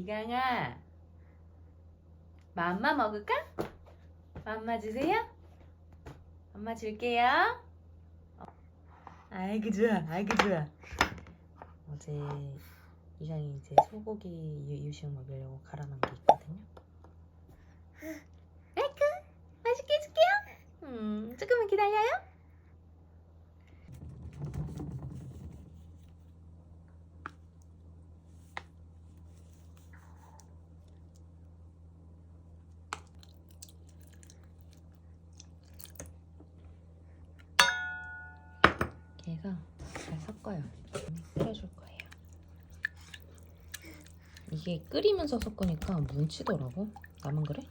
이강아, 맘마 먹을까? 맘마 주세요. 엄마 줄게요. 아이고 좋아, 아이고 좋아. 어제 이강이 이제 소고기 유- 유식 먹이려고 갈아놓은 게 있거든요. 아이고, 맛있게 해줄게요. 음, 조금만 기다려요. 걔가 잘 섞어요. 끓여줄 거예요. 이게 끓이면서 섞으니까 뭉치더라고. 나만 그래?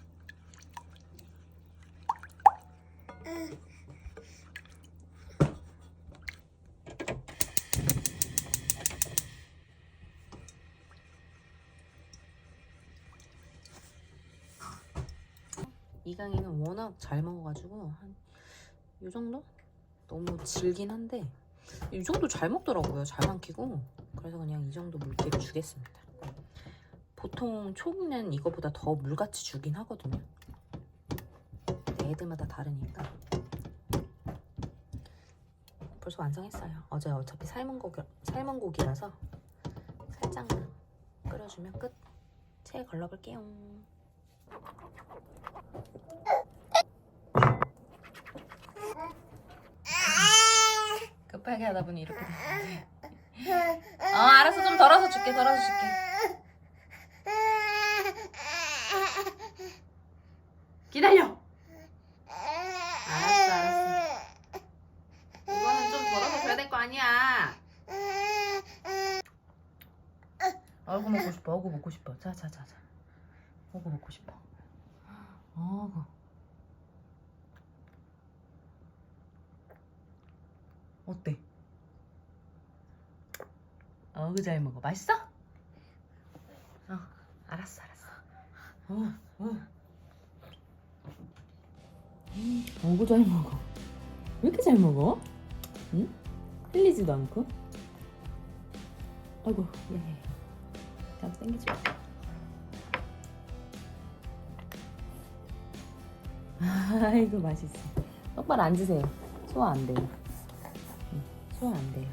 이강이는 워낙 잘 먹어가지고 한이 정도? 너무 질긴 한데 이 정도 잘 먹더라고요. 잘 삼키고 그래서 그냥 이 정도 물기를 주겠습니다. 보통 초기는 이거보다 더 물같이 주긴 하거든요. 애들마다 다르니까 벌써 완성했어요. 어제 어차피 삶은 고기 삶은 고기라서 살짝만 끓여주면 끝. 체에 걸러볼게요. 급하게 하다 보니 이렇게 됐네. 어, 알았어. 좀 덜어서 줄게. 덜어서 줄게. 기다려. 알았어, 알았어. 이거는 좀 덜어서 줘야 될 거 아니야. 얼굴 먹고 싶어. 얼굴 먹고 싶어. 자, 자, 자, 자. 얼굴 먹고 싶어. 어구. 어때? 어그 잘 먹어. 맛있어? 어, 알았어, 알았어. 어, 어. 음, 어그 잘 먹어. 왜 이렇게 잘 먹어? 응? 흘리지도 않고. 아이고, 예, 예. 잠깐 당기지 마. 아이고 맛있어. 똑바로 앉으세요. 소화 안 돼요. 응, 소화 안 돼요.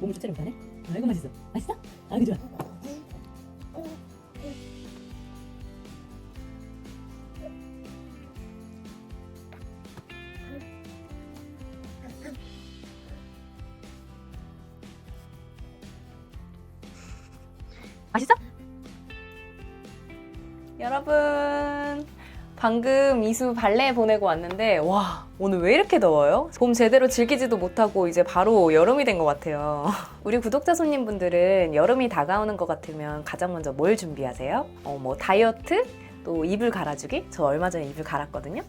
몸 자체를 못하네? 아이고 맛있어. 맛있어? 아이고 여러분 방금 이수 발레 보내고 왔는데 와 오늘 왜 이렇게 더워요? 봄 제대로 즐기지도 못하고 이제 바로 여름이 된 것 같아요. 우리 구독자 손님분들은 여름이 다가오는 것 같으면 가장 먼저 뭘 준비하세요? 어, 뭐 다이어트? 또 이불 갈아주기? 저 얼마 전에 이불 갈았거든요.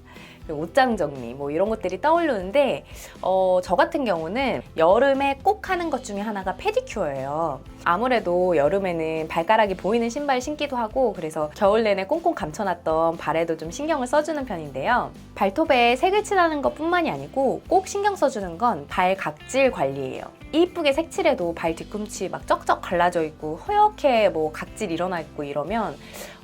옷장 정리 뭐 이런 것들이 떠오르는데 어, 저 같은 경우는 여름에 꼭 하는 것 중에 하나가 페디큐어예요. 아무래도 여름에는 발가락이 보이는 신발 신기도 하고 그래서 겨울 내내 꽁꽁 감춰놨던 발에도 좀 신경을 써주는 편인데요. 발톱에 색을 칠하는 것 뿐만이 아니고 꼭 신경 써주는 건 발 각질 관리예요. 이쁘게 색칠해도 발 뒤꿈치 막 쩍쩍 갈라져 있고 허옇게 뭐 각질 일어나 있고 이러면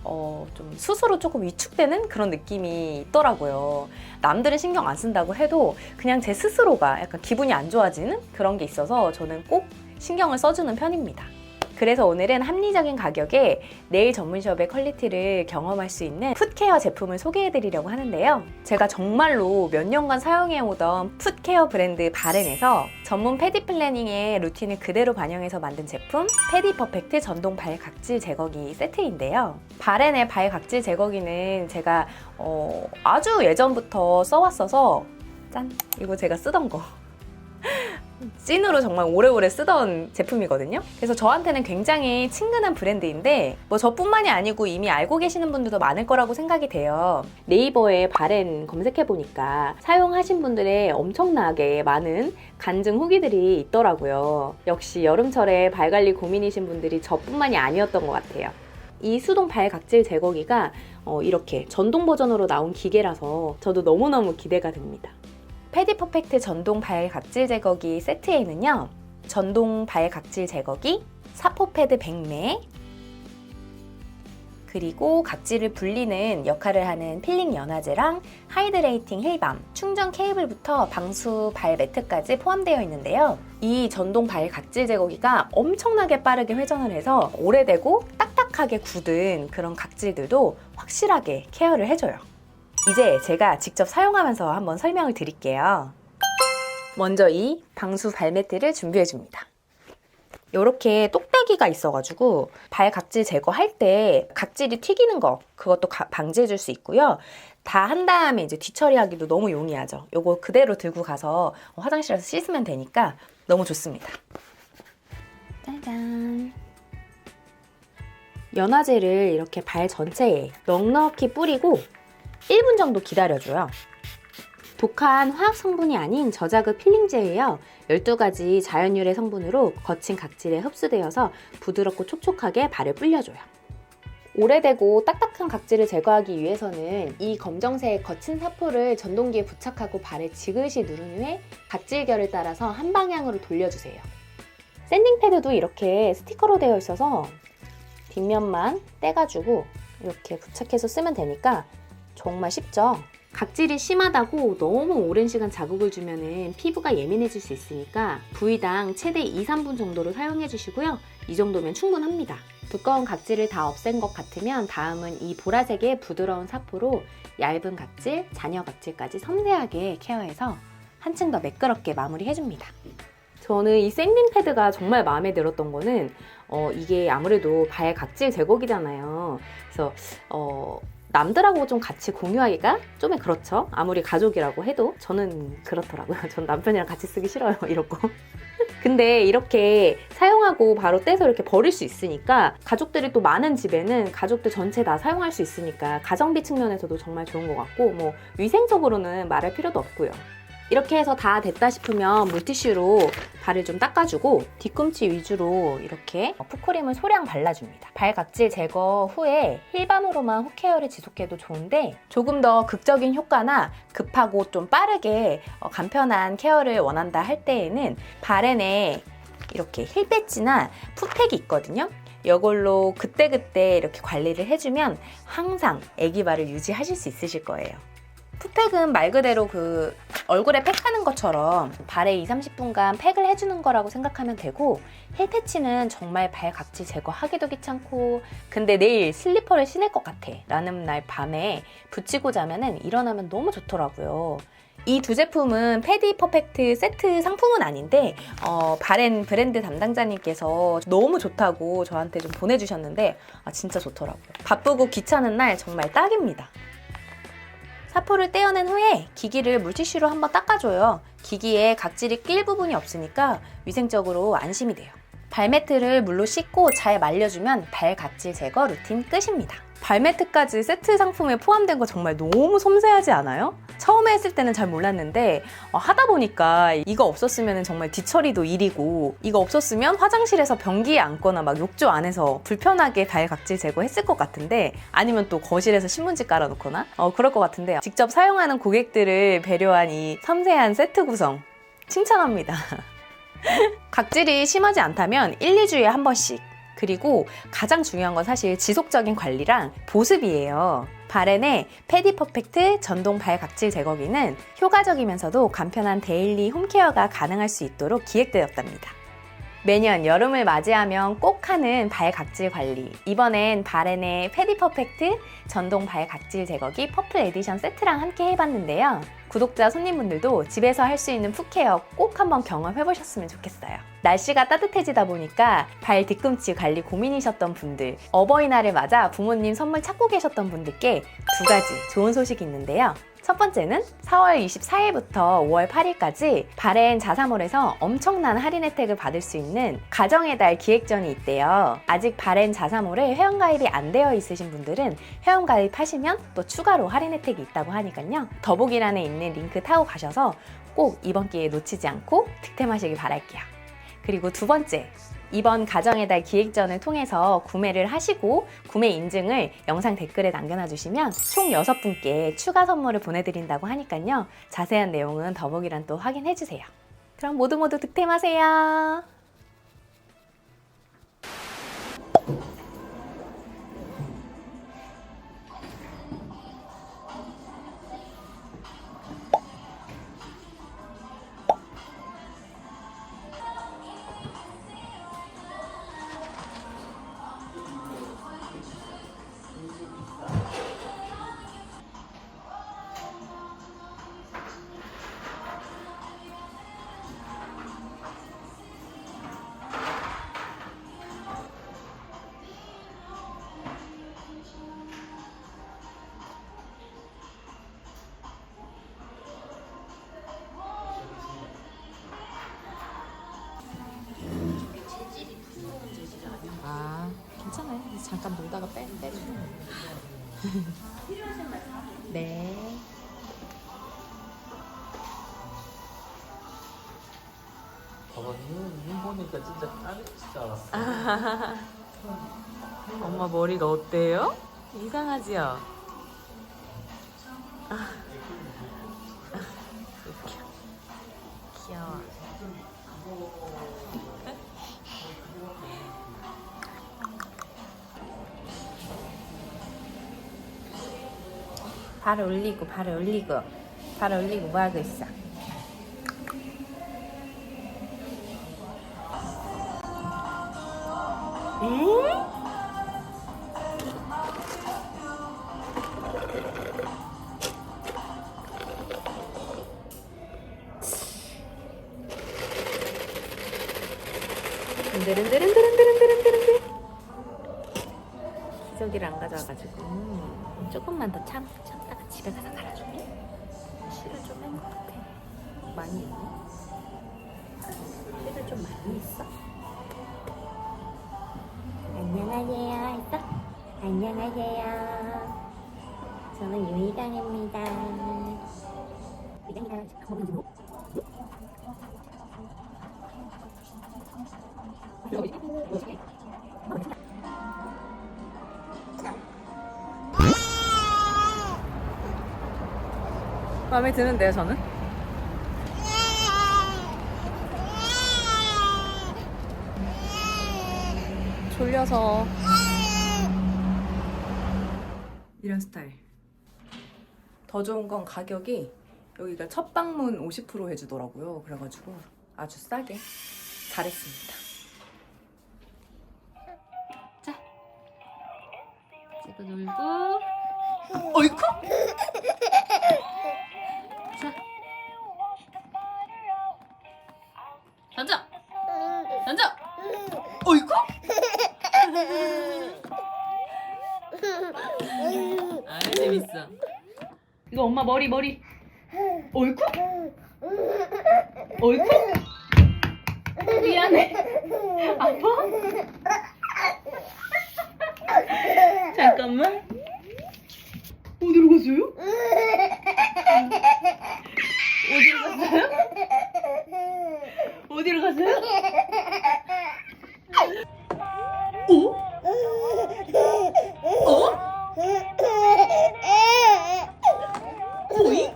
어, 좀 스스로 조금 위축되는 그런 느낌이 있더라고요. 남들은 신경 안 쓴다고 해도 그냥 제 스스로가 약간 기분이 안 좋아지는 그런 게 있어서 저는 꼭 신경을 써주는 편입니다. 그래서 오늘은 합리적인 가격에 네일 전문숍의 퀄리티를 경험할 수 있는 풋케어 제품을 소개해드리려고 하는데요. 제가 정말로 몇 년간 사용해오던 풋케어 브랜드 바렌에서 전문 패디 플래닝의 루틴을 그대로 반영해서 만든 제품 패디 퍼펙트 전동 발 각질 제거기 세트인데요. 바렌의 발 각질 제거기는 제가 어, 아주 예전부터 써왔어서 짠! 이거 제가 쓰던 거. 찐으로 정말 오래오래 쓰던 제품이거든요. 그래서 저한테는 굉장히 친근한 브랜드인데 뭐 저뿐만이 아니고 이미 알고 계시는 분들도 많을 거라고 생각이 돼요. 네이버에 바렌 검색해 보니까 사용하신 분들의 엄청나게 많은 간증 후기들이 있더라고요. 역시 여름철에 발 관리 고민이신 분들이 저뿐만이 아니었던 것 같아요. 이 수동 발 각질 제거기가 어, 이렇게 전동 버전으로 나온 기계라서 저도 너무너무 기대가 됩니다. 패디 퍼펙트 전동 발 각질 제거기 세트에는요. 전동 발 각질 제거기, 사포 패드 100매, 그리고 각질을 불리는 역할을 하는 필링 연화제랑 하이드레이팅 힐밤, 충전 케이블부터 방수 발 매트까지 포함되어 있는데요. 이 전동 발 각질 제거기가 엄청나게 빠르게 회전을 해서 오래되고 딱딱하게 굳은 그런 각질들도 확실하게 케어를 해줘요. 이제 제가 직접 사용하면서 한번 설명을 드릴게요. 먼저 이 방수 발매트를 준비해 줍니다. 이렇게 똑딱이가 있어가지고 발 각질 제거할 때 각질이 튀기는 거 그것도 가- 방지해 줄 수 있고요. 다 한 다음에 이제 뒤처리하기도 너무 용이하죠. 요거 그대로 들고 가서 화장실에서 씻으면 되니까 너무 좋습니다. 짜잔. 연화제를 이렇게 발 전체에 넉넉히 뿌리고 1분 정도 기다려줘요. 독한 화학 성분이 아닌 저자극 필링제예요. 12가지 자연유래 성분으로 거친 각질에 흡수되어서 부드럽고 촉촉하게 발을 불려줘요. 오래되고 딱딱한 각질을 제거하기 위해서는 이 검정색 거친 사포를 전동기에 부착하고 발에 지그시 누른 후에 각질결을 따라서 한 방향으로 돌려주세요. 샌딩 패드도 이렇게 스티커로 되어 있어서 뒷면만 떼가지고 이렇게 부착해서 쓰면 되니까 정말 쉽죠? 각질이 심하다고 너무 오랜 시간 자극을 주면은 피부가 예민해질 수 있으니까 부위당 최대 2, 3분 정도로 사용해 주시고요. 이 정도면 충분합니다. 두꺼운 각질을 다 없앤 것 같으면 다음은 이 보라색의 부드러운 사포로 얇은 각질, 잔여 각질까지 섬세하게 케어해서 한층 더 매끄럽게 마무리해 줍니다. 저는 이 샌딩 패드가 정말 마음에 들었던 거는 어, 이게 아무래도 발 각질 제거기잖아요. 그래서 어, 남들하고 좀 같이 공유하기가 좀 그렇죠. 아무리 가족이라고 해도 저는 그렇더라고요. 전 남편이랑 같이 쓰기 싫어요. 거. 근데 이렇게 사용하고 바로 떼서 이렇게 버릴 수 있으니까 가족들이 또 많은 집에는 가족들 전체 다 사용할 수 있으니까 가성비 측면에서도 정말 좋은 것 같고 뭐 위생적으로는 말할 필요도 없고요. 이렇게 해서 다 됐다 싶으면 물티슈로 발을 좀 닦아주고 뒤꿈치 위주로 이렇게 푸크림을 소량 발라줍니다. 발 각질 제거 후에 힐밤으로만 훅케어를 지속해도 좋은데 조금 더 극적인 효과나 급하고 좀 빠르게 어, 간편한 케어를 원한다 할 때에는 발엔에 이렇게 힐 배지나 풋팩이 있거든요. 이걸로 그때그때 이렇게 관리를 해주면 항상 애기발을 유지하실 수 있으실 거예요. 풋팩은 말 그대로 그 얼굴에 팩하는 것처럼 발에 2, 30분간 팩을 해주는 거라고 생각하면 되고 힐 패치는 정말 발 각질 제거하기도 귀찮고 근데 내일 슬리퍼를 신을 것 같아 라는 날 밤에 붙이고 자면은 일어나면 너무 좋더라고요. 이두 제품은 패디 퍼펙트 세트 상품은 아닌데 어, 바렌 브랜드 담당자님께서 너무 좋다고 저한테 좀 보내주셨는데 아 진짜 좋더라고요. 바쁘고 귀찮은 날 정말 딱입니다. 사포를 떼어낸 후에 기기를 물티슈로 한번 닦아줘요. 기기에 각질이 낄 부분이 없으니까 위생적으로 안심이 돼요. 발매트를 물로 씻고 잘 말려주면 발 각질 제거 루틴 끝입니다. 발매트까지 세트 상품에 포함된 거 정말 너무 섬세하지 않아요? 처음에 했을 때는 잘 몰랐는데 어, 하다 보니까 이거 없었으면 정말 뒤처리도 일이고 이거 없었으면 화장실에서 변기에 앉거나 막 욕조 안에서 불편하게 발 각질 제거했을 것 같은데 아니면 또 거실에서 신문지 깔아놓거나 어, 그럴 것 같은데 직접 사용하는 고객들을 배려한 이 섬세한 세트 구성 칭찬합니다. 각질이 심하지 않다면 1, 2주에 한 번씩 그리고 가장 중요한 건 사실 지속적인 관리랑 보습이에요. 바렌의 패디 퍼펙트 전동 발 각질 제거기는 효과적이면서도 간편한 데일리 홈케어가 가능할 수 있도록 기획되었답니다. 매년 여름을 맞이하면 꼭 하는 발 각질 관리. 이번엔 바렌의 패디 퍼펙트 전동 발 각질 제거기 퍼플 에디션 세트랑 함께 해봤는데요. 구독자 손님분들도 집에서 할 수 있는 풋케어 꼭 한번 경험해 보셨으면 좋겠어요. 날씨가 따뜻해지다 보니까 발 뒤꿈치 관리 고민이셨던 분들, 어버이날을 맞아 부모님 선물 찾고 계셨던 분들께 두 가지 좋은 소식이 있는데요. 첫 번째는 4월 24일부터 5월 8일까지 바렌 자사몰에서 엄청난 할인 혜택을 받을 수 있는 가정의 달 기획전이 있대요. 아직 바렌 자사몰에 회원가입이 안 되어 있으신 분들은 회원가입하시면 또 추가로 할인 혜택이 있다고 하니까요. 더보기란에 있는 링크 타고 가셔서 꼭 이번 기회에 놓치지 않고 득템하시길 바랄게요. 그리고 두 번째, 이번 가정의 달 기획전을 통해서 구매를 하시고 구매 인증을 영상 댓글에 남겨놔 주시면 총 6분께 추가 선물을 보내드린다고 하니까요. 자세한 내용은 더보기란 또 확인해 주세요. 그럼 모두 모두 득템하세요. 네. 봐봐, 눈, 눈 보니까 진짜 땀이 진짜. 엄마 머리가 어때요? 이상하지요? 아. 발 올리고 발 올리고 발 올리고 뭐 하고 있어? 응? 흔들흔들흔들흔들흔들흔들 기저귀를 안 가져와가지고 음, 조금만 더 참, 참다가 집에 가서 갈아줄게 실을 좀 한 것 같아. 많이 있네 실을 좀 많이 있어? 안녕하세요. 했어? 안녕하세요. 저는 유희강입니다. 유희강이랑 마음에 드는데요, 저는? 졸려서 이런 스타일. 더 좋은 건 가격이 여기가 첫 방문 50% 해주더라고요. 그래가지고 아주 싸게 잘했습니다. 자, 찍어 놀고. 어이쿠! 던져, 던져. 어이쿠! 아 재밌어. 이거 엄마 머리 머리. 어이쿠? 어이쿠? 미안해. 아파? 잠깐만. 어디로 갔어요? 어디로 갔어요? 어디로 갔어요? 어? 어? 오이?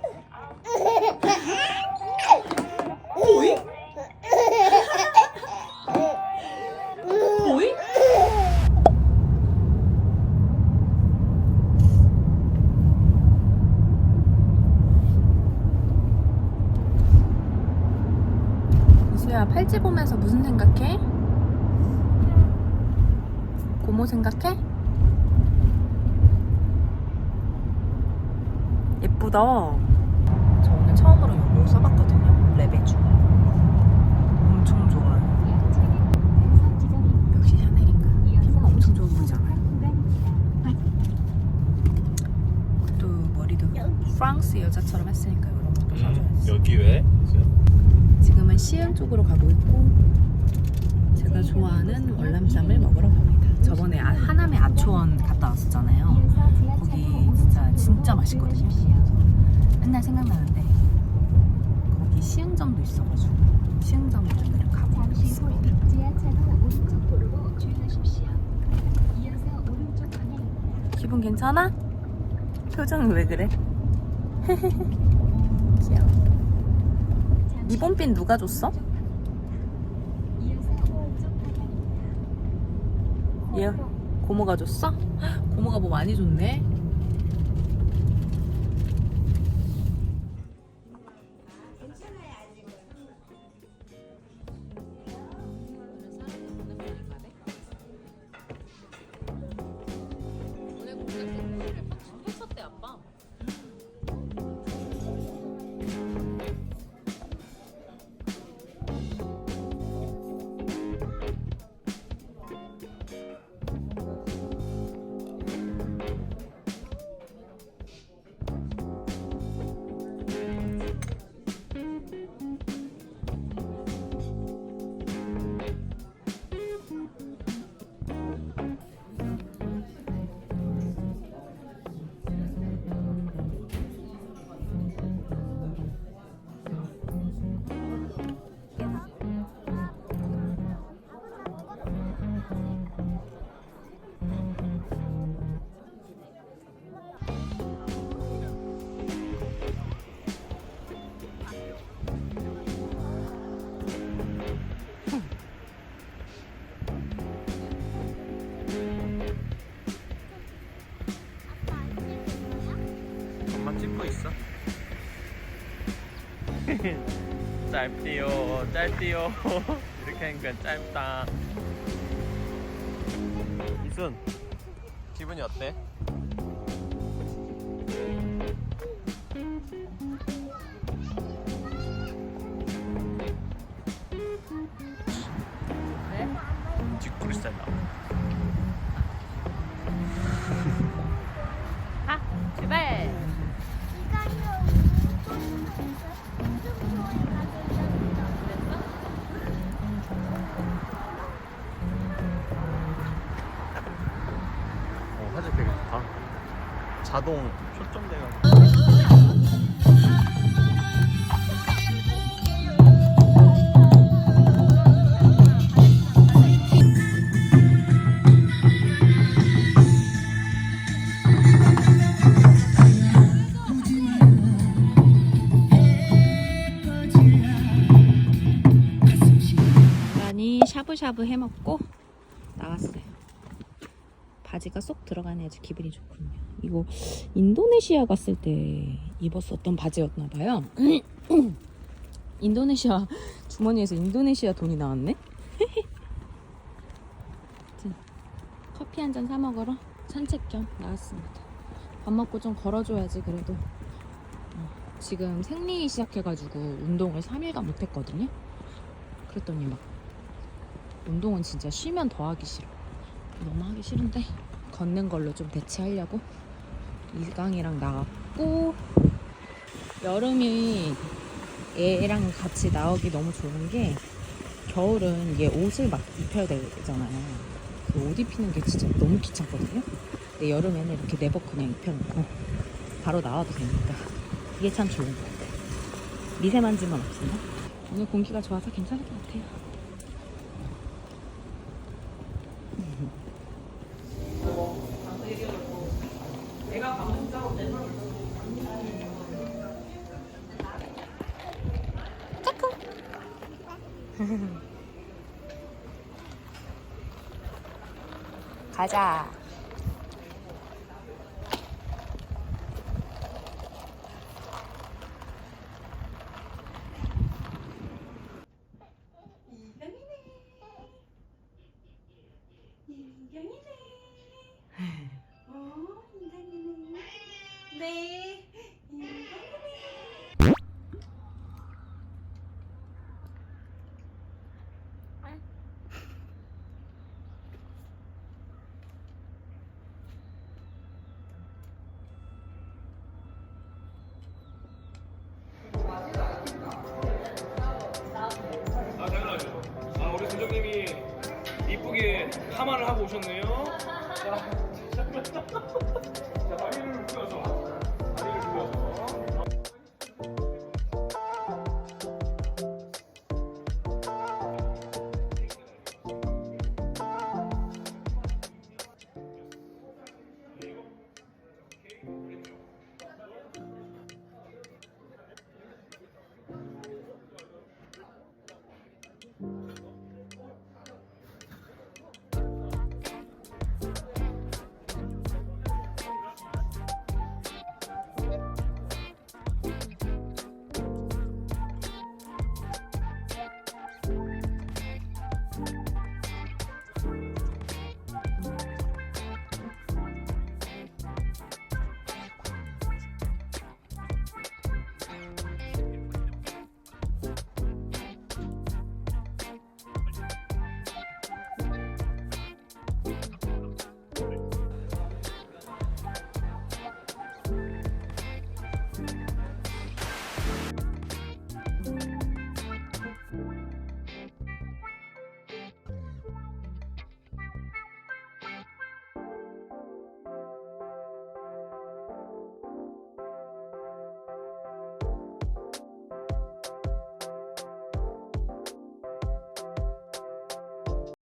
오이? 오이? 이수야 팔찌 보면서 무슨 생각해? 고모 생각해? 예쁘다. 저 오늘 처음으로 이걸 써봤거든요. 레베주. 엄청 좋아요. 역시 샤넬인가? 피부가 엄청 좋아 보이잖아요. 또 머리도 프랑스 여자처럼 했으니까 이런 것도 사줘야지. 여기 왜? 지금은 시흥 쪽으로 가고 있고 제가 좋아하는 월남쌈을 먹으러 갑니다. 저번에 아- 하남의 아초원 갔다 왔었잖아요. 거기 진짜 진짜 맛있거든요. 맨날 생각나는데 거기 시흥점도 있어가지고 수영장 쪽으로 가고 방향입니다. 기분 괜찮아? 표정이 왜 그래? 귀여워. 리본핀 누가 줬어? 얘 고모가 줬어? 고모가 뭐 많이 줬네. 엄마 찍고 있어. 짧디요, 짧디요. 이렇게 하니까 짧다. 이순, 기분이 어때? 자동 초점돼가지고. 간단히 샤브샤브 해먹고. 바지가 쏙 들어가네 아주 기분이 좋군요. 이거 인도네시아 갔을 때 입었었던 바지였나 봐요. 인도네시아 주머니에서 인도네시아 돈이 나왔네. 커피 한 잔 사 먹으러 산책 겸 나왔습니다. 밥 먹고 좀 걸어줘야지 그래도. 어, 지금 생리 시작해가지고 운동을 3일간 못했거든요. 그랬더니 막 운동은 진짜 쉬면 더 하기 싫어. 너무 하기 싫은데 걷는 걸로 좀 대체하려고 이강이랑 나왔고 여름이 얘랑 같이 나오기 너무 좋은 게 겨울은 얘 옷을 막 입혀야 되잖아요. 그 옷 입히는 게 진짜 너무 귀찮거든요. 근데 여름에는 이렇게 내복 그냥 입혀놓고 바로 나와도 되니까 이게 참 좋은 것 같아요. 미세먼지만 없으면 오늘 공기가 좋아서 괜찮을 것 같아요. 아